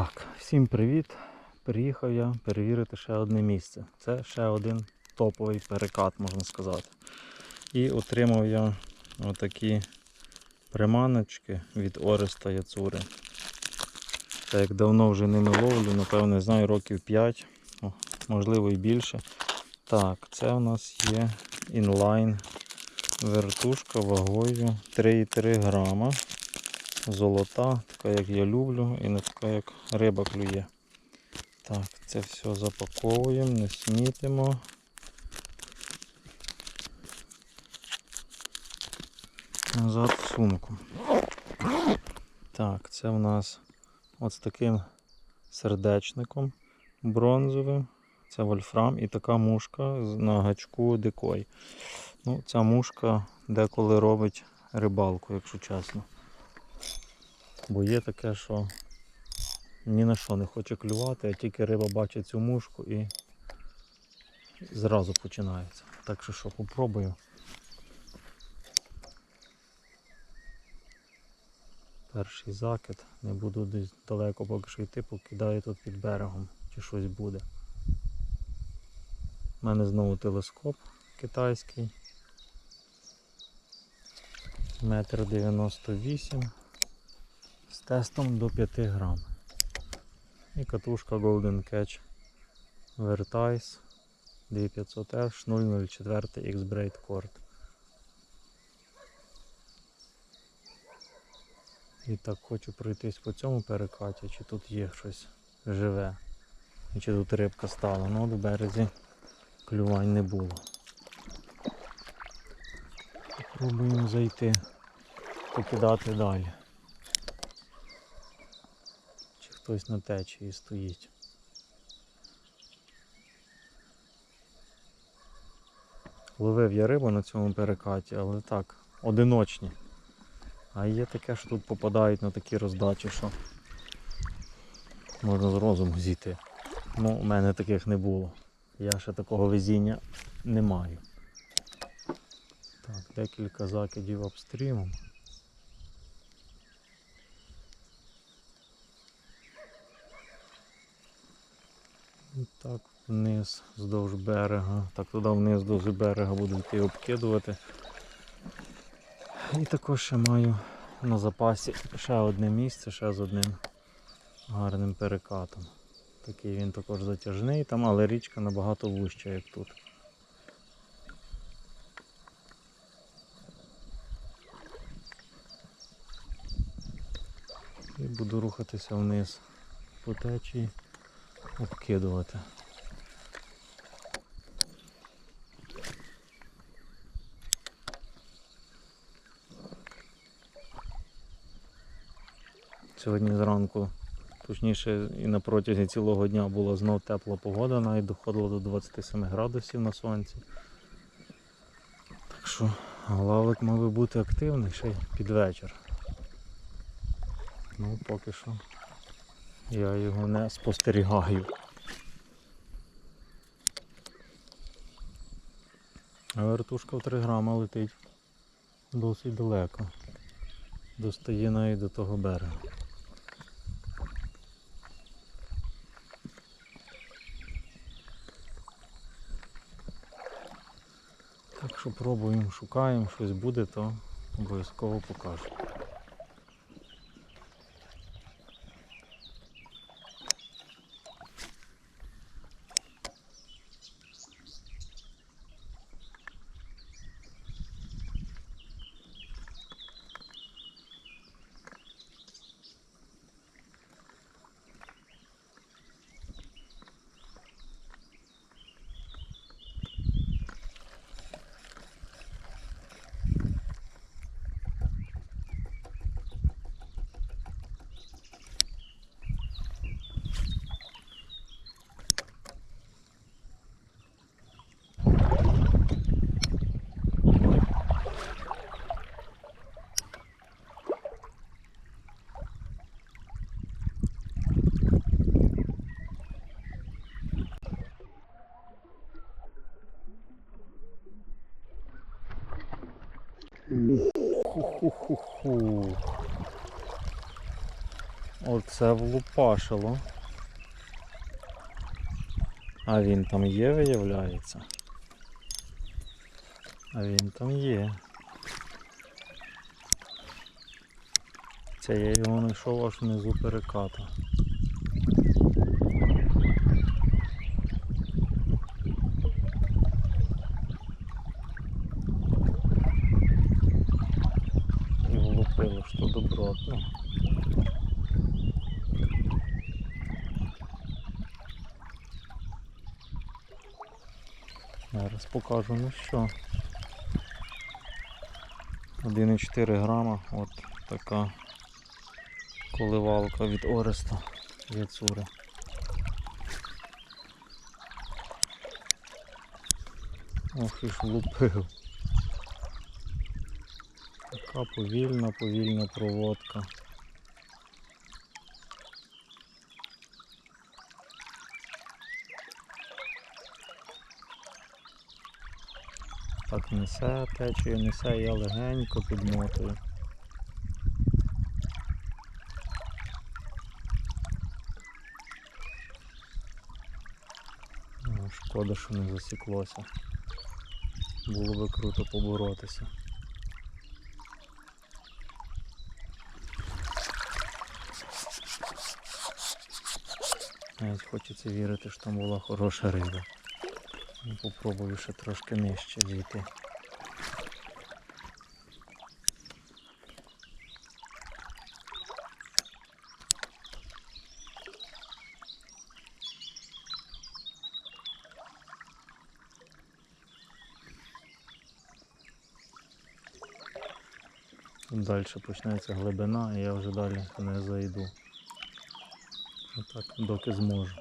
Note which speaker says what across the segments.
Speaker 1: Так, всім привіт. Приїхав я перевірити ще одне місце. Це ще один топовий перекат, можна сказати. І отримав я отакі приманочки від Ореста Яцури. Так як давно вже ними ловлю, напевно, знаю, років 5, о, можливо і більше. Так, це у нас є інлайн вертушка вагою 3,3 грама. Золота, така як я люблю, і не така як риба клює. Так, це все запаковуємо, не смітимо. Назад в сумку. Так, це в нас от з таким сердечником бронзовим. Це вольфрам і така мушка на гачку дикой. Ну, ця мушка деколи робить рибалку, якщо чесно. Бо є таке, що ні на що не хоче клювати, а тільки риба бачить цю мушку і зразу починається. Так що що, попробую. Перший закид. Не буду десь далеко поки що йти, покидаю тут під берегом, чи щось буде. У мене знову телескоп китайський. Метр дев'яносто вісім тестом до 5 грам. І катушка Golden Catch Vertice 2500F 004 X-Braid Cord. І так хочу пройтись по цьому перекаті, чи тут є щось живе. І чи тут рибка стала. Ну от в березі клювань не було. Пробуємо зайти, покидати далі. Чи хтось на течії стоїть. Ловив я рибу на цьому перекаті, але так, одиночні. А є таке, що тут попадають на такі роздачі, що можна з розуму зійти. Ну, у мене таких не було. Я ще такого везіння не маю. Так, декілька закидів обстрімом. І так вниз вздовж берега. Так туди вниз вздовж берега буду йти обкидувати. І також ще маю на запасі ще одне місце, ще з одним гарним перекатом. Такий він також затяжний там, але річка набагато вужча, як тут. І буду рухатися вниз по течії, обкидувати. Сьогодні зранку, точніше і на протязі цілого дня була знов тепла погода, навіть доходило до 27 градусів на сонці. Так що лавик мав би бути активний ще під вечір. Ну поки що я його не спостерігаю. А вертушка в 3 грама летить досить далеко. Достає навіть до того берега. Так що пробуємо, шукаємо, щось буде, то обов'язково покажу. Ху-ху-ху-ху. Оце влупашило. А він там є, виявляється. А він там є. Це я його знайшов аж внизу переката. І влупило, що добротно. Зараз покажу ну що. 1,4 грама, от така коливалка від Ореста Яцури. Ох і ж влупив. Така повільна, повільна проводка. Несе течію, несе, я легенько підмотую. Шкода, що не засіклося. Було би круто поборотися. Навіть хочеться вірити, що там була хороша риба. Ну, Попробую ще трошки нижче зійти. Далі почнеться глибина і я вже далі не зайду. Отак, доки зможу.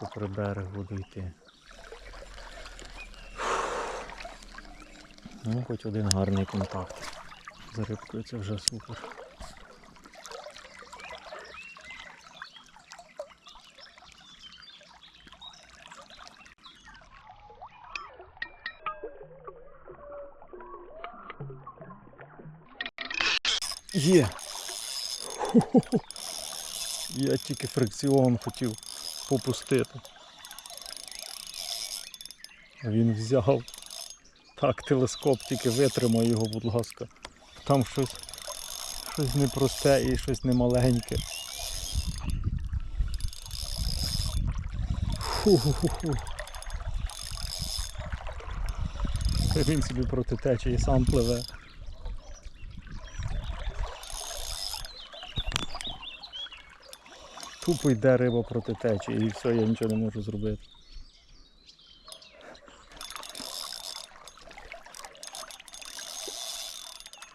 Speaker 1: Попри берег буду йти. Ну, хоч один гарний контакт. З рибкою це вже супер. Є! Я тільки фрикціон хотів попустити. Він взяв. Так, телескоп тільки витримай його, будь ласка. Там щось, щось непросте і щось немаленьке. Фу-ху-ху-ху. Він собі проти течії сам пливе. Тупо йде риба проти течії і все, я нічого не можу зробити.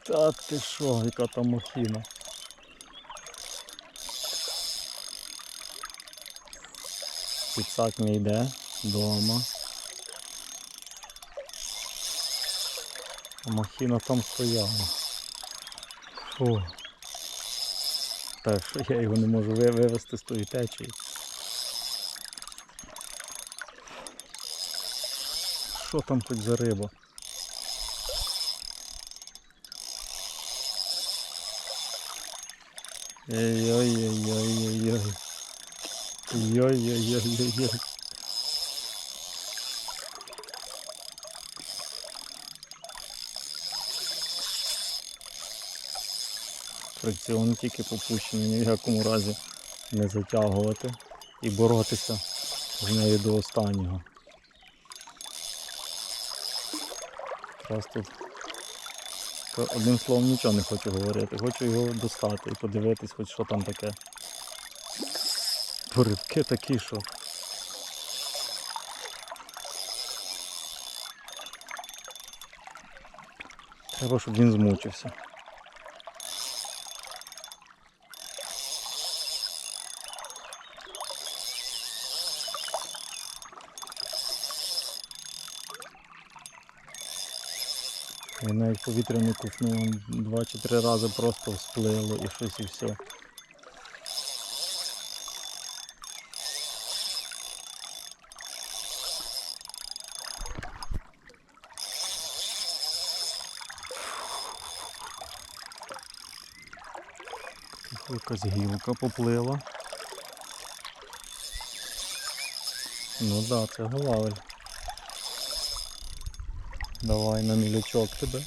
Speaker 1: Та ти що, яка там махіна. Підсак не йде вдома. Махіна там стояла. Фу. Так що я його не можу ви- вивезти з тої течії. Що там хоч за риба? Ой-ой-ой-ой-ой-ой. Ой-ой-ой-ой-ой. Фрикціон тільки попущений, ні в якому разі не затягувати і боротися з нею до останнього. Якраз тут одним словом нічого не хочу говорити. Хочу його достати і подивитись, хоч що там таке. Бо такі, що. Треба, щоб він змучився. Я навіть повітряну кухню два чи три рази просто всплило і щось і все. Якась гілка поплила. Ну да, це голавель. Давай на мілячок тебе.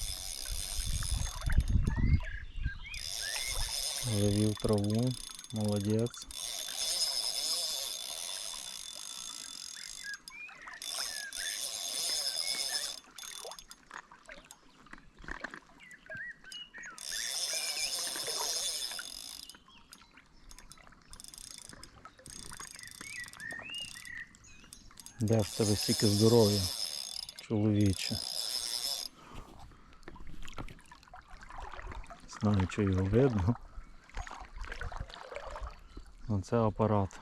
Speaker 1: Завів траву. Молодець. Де в тебе стільки здоров'я, чоловіче. Знаю, що його видно. Оце апарат.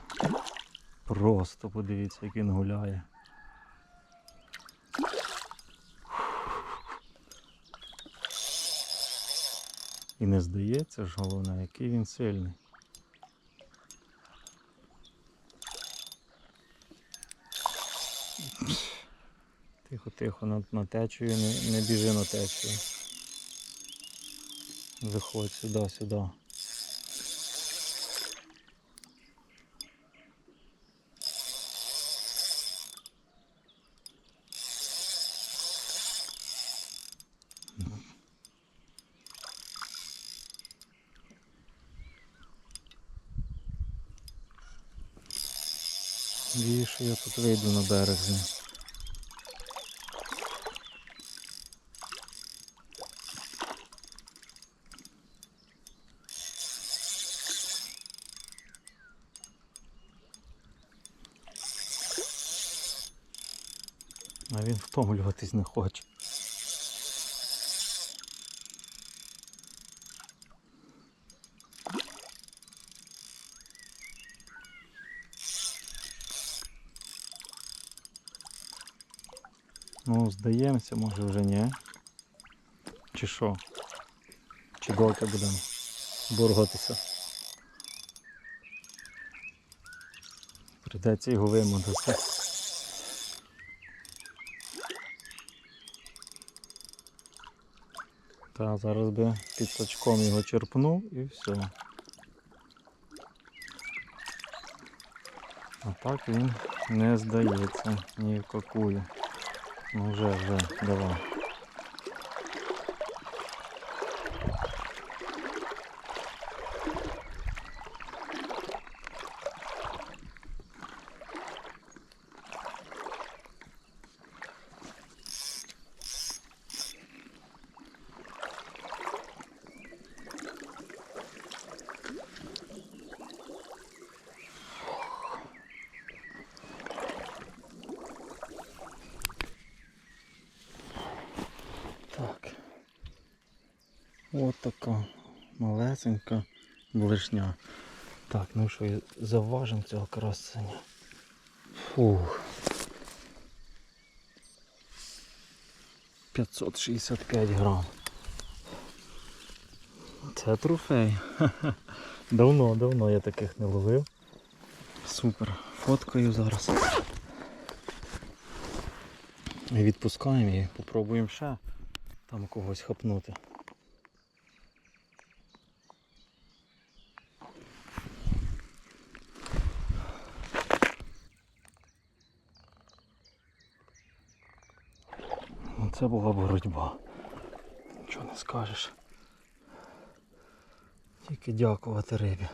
Speaker 1: Просто подивіться, як він гуляє. І не здається ж головне, який він сильний. Тихо, тихо, на, на течію, не, не біжи на течію. Заходь сюди, сюди. Більше я тут вийду на берег. А він втомлюватись не хоче. Ну, здаємося, може вже ні. Чи що? Чи доки будемо боргатися? Придеться його вимотати. Та зараз би під сачком його черпнув і все. А так він не здається ні в какую. Ну вже, вже, давай. Так. От така малесенька блишня. Так, ну що, заважимо цього красення. Фух. 565 грам. Це трофей. Давно, давно я таких не ловив. Супер. Фоткаю зараз. Відпускаємо і попробуємо ще там когось хапнути. Ну, Це була боротьба. Нічого не скажеш. Тільки дякувати рибі.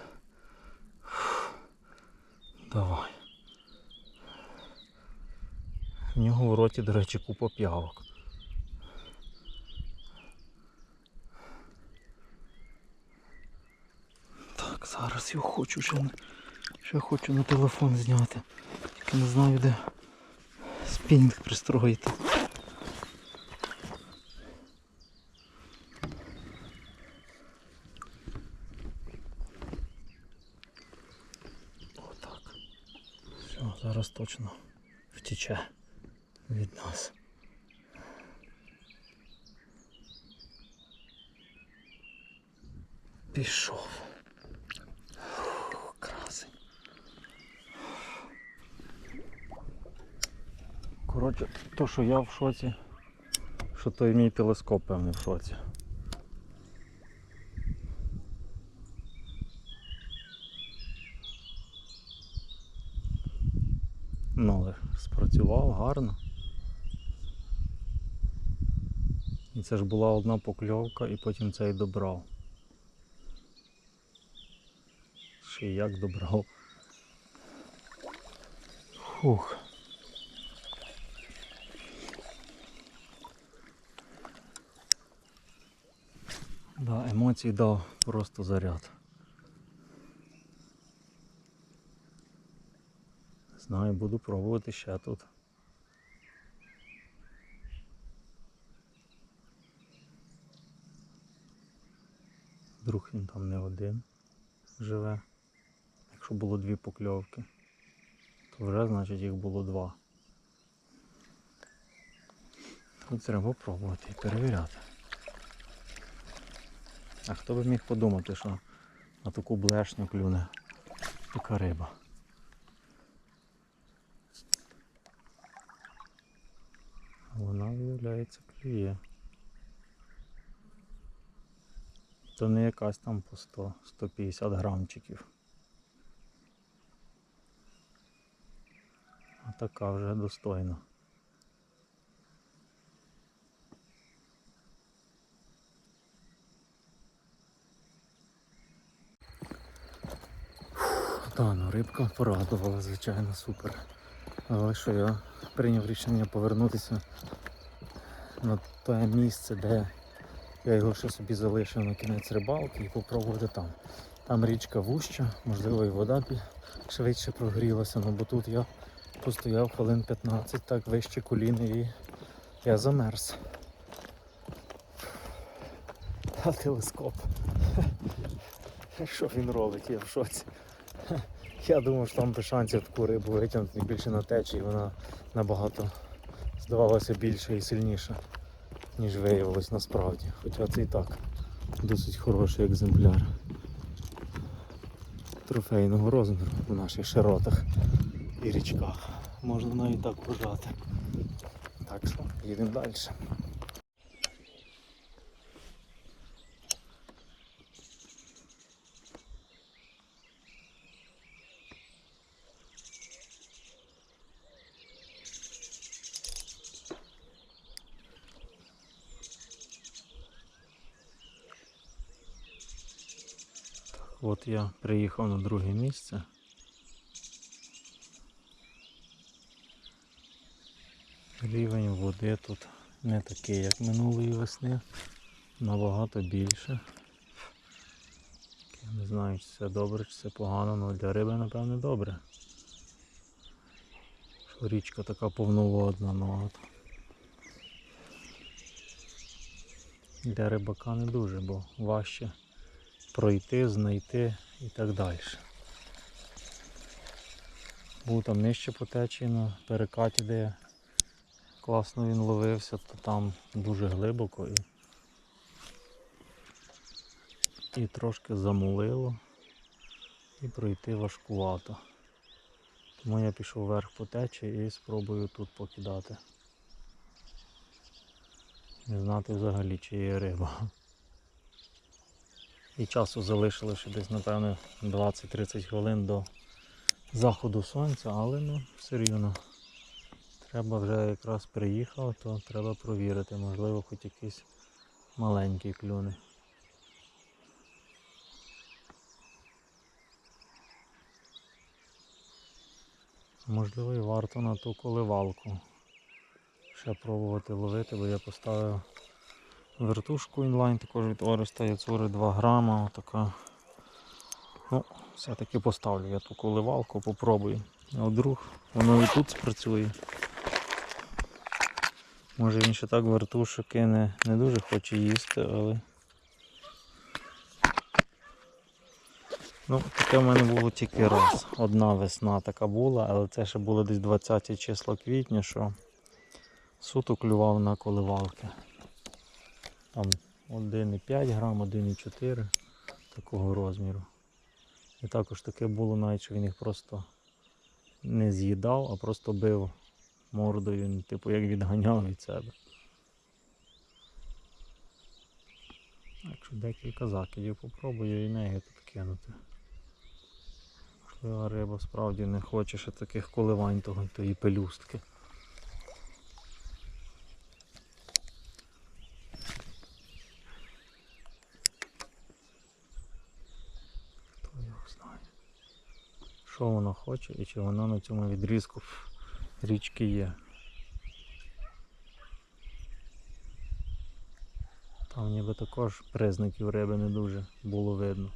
Speaker 1: Давай. В нього в роті, до речі, купа п'явок. Так, зараз я хочу ще, ще хочу на телефон зняти. Тільки не знаю де спінінг пристроїти. Отак. Все, зараз точно втіче від нас. Пішов. Коротше, то що я в шоці, що той мій телескоп певний в шоці. Ну, але спрацював гарно. І це ж була одна покльовка і потім цей добрав. Ще як добрав. Фух. Да, емоцій дав просто заряд. Знаю, буду пробувати ще тут. Вдруг він там не один живе. Якщо було дві покльовки, то вже значить їх було два. Тут треба пробувати і перевіряти. А хто би міг подумати, що на таку блешню клюне така риба. Вона виявляється клює. То не якась там по 100-150 грамчиків. А така вже достойна. Та, ну рибка порадувала, звичайно, супер. Але що я прийняв рішення повернутися на те місце, де я його ще собі залишив на кінець рибалки і попробувати там. Там річка вуща, можливо і вода швидше прогрілася, ну бо тут я постояв хвилин 15, так вище коліни і я замерз. А телескоп. Що він робить, я в шоці. Я думав, що там без шансів таку рибу витягнути більше на течії, вона набагато здавалася більше і сильніша, ніж виявилось насправді. Хоча це і так досить хороший екземпляр трофейного розміру в наших широтах і річках. Можна навіть так вважати. Так що їдемо далі. От я приїхав на друге місце. Рівень води тут не такий, як минулої весни, набагато більше. Я не знаю, чи це добре, чи це погано, але для риби, напевне, добре. Що річка така повноводна, ну от. Для рибака не дуже, бо важче пройти, знайти і так далі. Був там нижче по течії на перекаті, де класно він ловився, то там дуже глибоко і, і трошки замулило і пройти важкувато. Тому я пішов вверх по течії і спробую тут покидати. Не знати взагалі, чи є риба. І часу залишили ще десь, напевно, 20-30 хвилин до заходу сонця, але ну, все рівно. Треба вже якраз приїхав, то треба провірити, можливо, хоч якийсь маленький клюне. Можливо, і варто на ту коливалку ще пробувати ловити, бо я поставив вертушку інлайн також від Ореста Яцури 2 грама. Отака. Ну, все-таки поставлю я ту коливалку, попробую. А вдруг воно і тут спрацює. Може він ще так вертушки не, не дуже хоче їсти, але. Ну, таке в мене було тільки раз. Одна весна така була, але це ще було десь 20 число квітня, що суто клював на коливалки. Там 1,5 грам, 1,4 такого розміру. І також таке було, навіть що він їх просто не з'їдав, а просто бив мордою, ну, типу як відганяв від себе. Так що декілька закидів попробую і неї тут кинути. Твоя риба справді не хоче ще таких коливань того, тої пелюстки. Хто його знає. Що воно хоче і чи воно на цьому відрізку річки є. Там ніби також признаків риби не дуже було видно.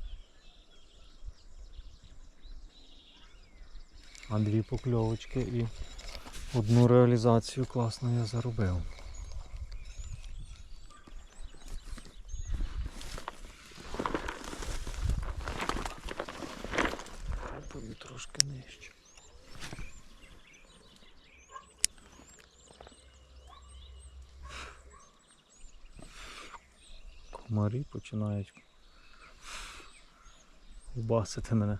Speaker 1: А дві покльовочки і одну реалізацію класно я заробив. Пою трошки нижче. Комарі починають убасити мене.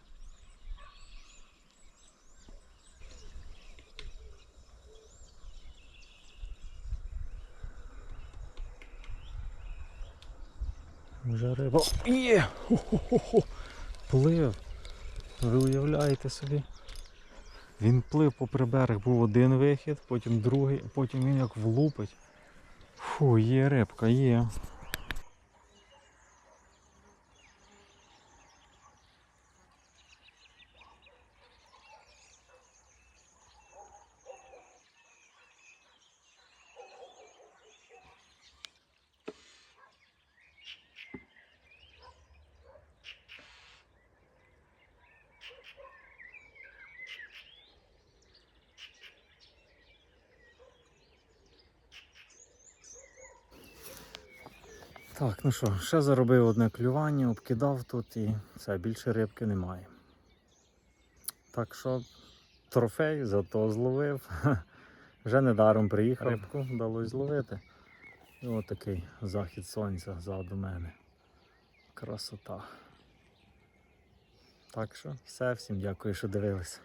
Speaker 1: Вже риба. Є! Хо-хо-хо-хо! Плив. Ви уявляєте собі? Він плив попри берег, був один вихід, потім другий, потім він як влупить. Фу, є рибка, є. Так, ну що, ще заробив одне клювання, обкидав тут і все, більше рибки немає. Так що трофей зато зловив. Вже недаром приїхав. Рибку вдалося зловити. І от такий захід сонця ззаду мене. Красота. Так що все, всім дякую, що дивилися.